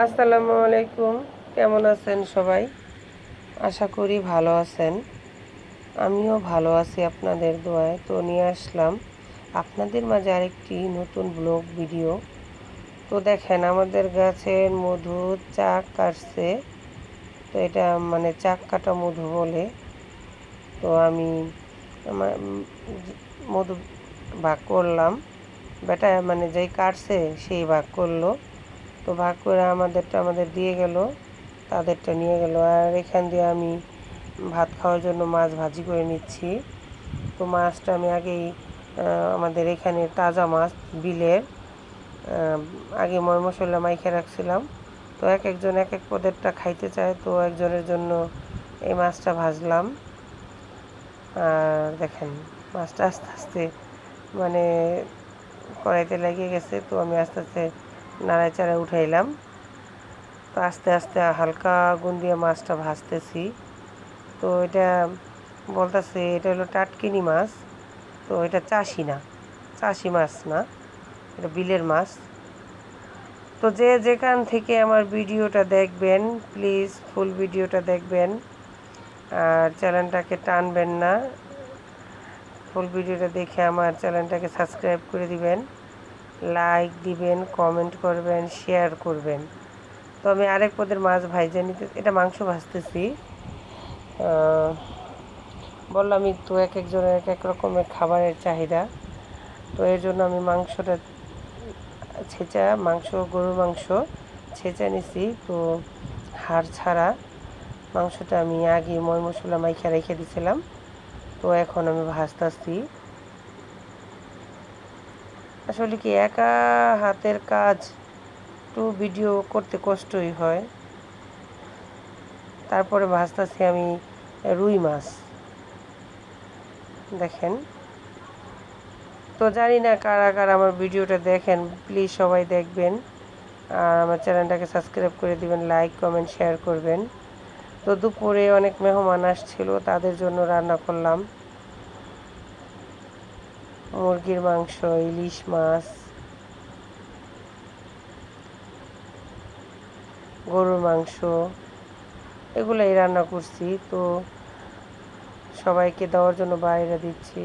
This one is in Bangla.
আসসালামু আলাইকুম। কেমন আছেন সবাই? আশা করি ভালো আছেন। আমিও ভালো আছি আপনাদের দোয়ায়। তো নিয়ে আসলাম আপনাদের মাঝে আরেকটি নতুন ব্লগ ভিডিও। তো দেখেন, আমাদের গাছের মধু চাক কাটছে। তো এটা মানে চাক কাটা মধু বলে। তো আমি আমার মধু ভাগ করলাম। বেটা মানে যেই কাটছে সেই ভাগ করল। তো ভাগ করে আমাদেরটা আমাদের দিয়ে গেল, তাদেরটা নিয়ে গেল। আর এখান দিয়ে আমি ভাত খাওয়ার জন্য মাছ ভাজি করে নিচ্ছি। তো মাছটা আমি আগেই আমাদের এখানে তাজা মাছ, বিলের আগে ময় মশলা মাইখে রাখছিলাম। তো এক একজন এক এক পদেরটা খাইতে চায়, তো একজনের জন্য এই মাছটা ভাজলাম। আর দেখেন, মাছটা আস্তে আস্তে মানে কড়াইতে লেগে গেছে, তো আমি আস্তে আস্তে নাড়ায় চাড়ায় উঠাইলাম। তো আস্তে আস্তে হালকা আগুন দিয়ে মাছটা ভাজতেছি। তো এটা বলতেছে, এটা হলো টাটকিনি মাছ। তো এটা চাষি না, চাষি মাছ না, এটা বিলের মাছ। তো যে যেখান থেকে আমার ভিডিওটা দেখবেন প্লিজ ফুল ভিডিওটা দেখবেন। আর চ্যানেলটাকে টানবেন না। ফুল ভিডিওটা দেখে আমার চ্যানেলটাকে সাবস্ক্রাইব করে দিবেন। লাইক দিবেন কমেন্ট করবেন শেয়ার করবেন। তো আমি আরেক পদের মাছ ভাইজে নিতে এটা মাংস ভাজতেছি। বললাম তো এক একজনের এক এক রকমের খাবারের চাহিদা। তো এর জন্য আমি মাংসটা ছেঁচা মাংস, গরুর মাংস ছেঁচা নিছি। তো হাড় ছাড়া মাংসটা আমি আগে ময় মশলা মাইখা রেখে দিছিলাম। তো এখন আমি ভাজতেছি। আসলে কি একা হাতের কাজ একটু ভিডিও করতে কষ্টই হয়। তারপরে ভাজতেছি আমি রুই মাছ। দেখেন। তো জানি না কারা কারা আমার ভিডিওটা দেখেন প্লিজ সবাই দেখবেন। আর আমার চ্যানেলটাকে সাবস্ক্রাইব করে দিবেন লাইক কমেন্ট শেয়ার করবেন। তো দুপুরে অনেক মেহমান আসছিল, তাদের জন্য রান্না করলাম। মুরগির মাংস, ইলিশ মাছ, গরুর মাংস, এগুলোই রান্না করছি। তো সবাইকে দেওয়ার জন্য বাইরে দিচ্ছি।